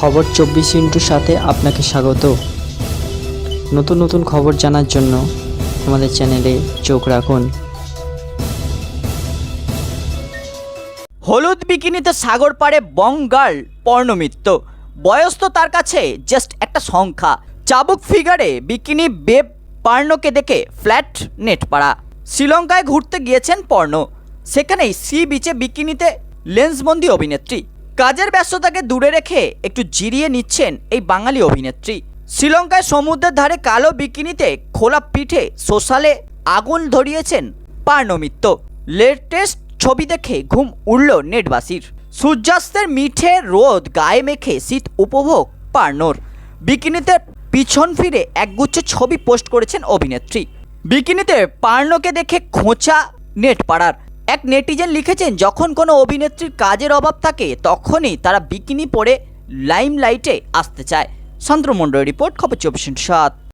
খবর চব্বিশ ইন্টুর সাথে আপনাকে স্বাগত। নতুন নতুন খবর জানার জন্য আমাদের চ্যানেলে চোখ রাখুন। হলুদ বিকিনিতে সাগর পাড়ে বং গার্ল পর্ণমিত্র। বয়স তো তার কাছে জাস্ট একটা সংখ্যা। চাবুক ফিগারে বিকিনি বেব পার্ণকে দেখে ফ্ল্যাট নেট পাড়া। শ্রীলঙ্কায় ঘুরতে গিয়েছেন পর্ণ। সেখানেই সি বিচে বিকিনিতে লেন্সবন্দি অভিনেত্রী। কাজের ব্যস্ততাকে দূরে রেখে একটু জিরিয়ে নিচ্ছেন এই বাঙালি অভিনেত্রী। শ্রীলঙ্কায় সমুদ্রের ধারে কালো বিকিনিতে খোলা পিঠে সোশ্যালে আগুন ধরিয়েছেন পার্ণমিত্র লেটেস্ট ছবি দেখে ঘুম উড়ল নেটবাসীর। সূর্যাস্তের মিঠে রোদ গায়ে মেখে শীত উপভোগ পার্নোর বিকিনিতে পিছন ফিরে একগুচ্ছ ছবি পোস্ট করেছেন অভিনেত্রী। বিকিনিতে পার্নোকে দেখে খোঁচা নেট পাড়ার এক নেটিজেন লিখেছেন, যখন কোনো অভিনেত্রীর কাজের অভাব থাকে, তখনই তারা বিকিনি পরে লাইমলাইটে আসতে চায়। চন্দ্রমণ্ডল রিপোর্ট, খবর চব্বিশ সাত।